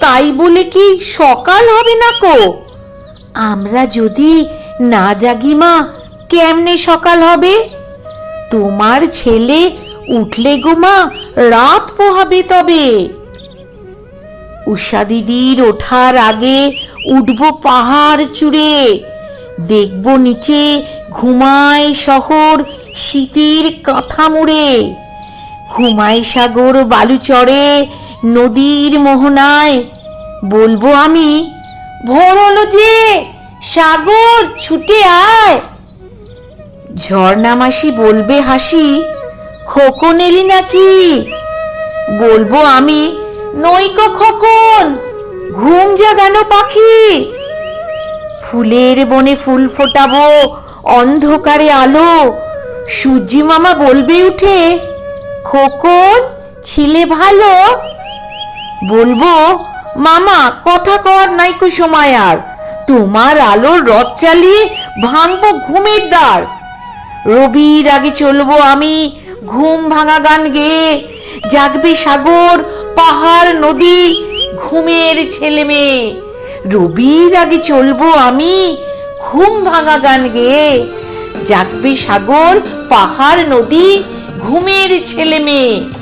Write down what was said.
তাই বলে কি সকাল হবে না কো? আমরা যদি না জাগি মা, কেমনে সকাল হবে? তোমার ছেলে উঠলে গো মা, রাত পোহাবে তবে। উষা দিদির ওঠার আগে উঠবো পাহাড় চূড়ে, দেখব নিচে ঘুমায় শহর শীতের কাঁথা মুড়ে। ঘুমায় সাগর বালুচরে নদীর মোহনায়। বলব আমি ভোর হলো যে সাগর ছুটে আয়। ঝর্ণা মাসি বলবে হাসি, খোকন এলি নাকি? বলব আমি নইকো খোকন, ঘুম জাগানো পাখি। ফুলের বনে ফুল ফোটাবো, অন্ধকারে আলো। সূর্যি মামা বলবে উঠে, খোকন, ছিলে ভালো? বলব, মামা, কথা কর নাইকো সময় আর। তোমার আলোর রথ চালিয়ে ভাঙবো ঘুমের দ্বার। রবির আগে চলবো আমি ঘুম ভাঙা গান গেয়ে। জাগবে সাগর, পাহাড়, নদী, ঘুমের ছেলে মেয়ে। রবির আগে চলবো আমি ঘুম ভাঙা গান গেয়ে। জাগবে সাগর, পাহাড়, নদী, ঘুমের ছেলে মেয়ে।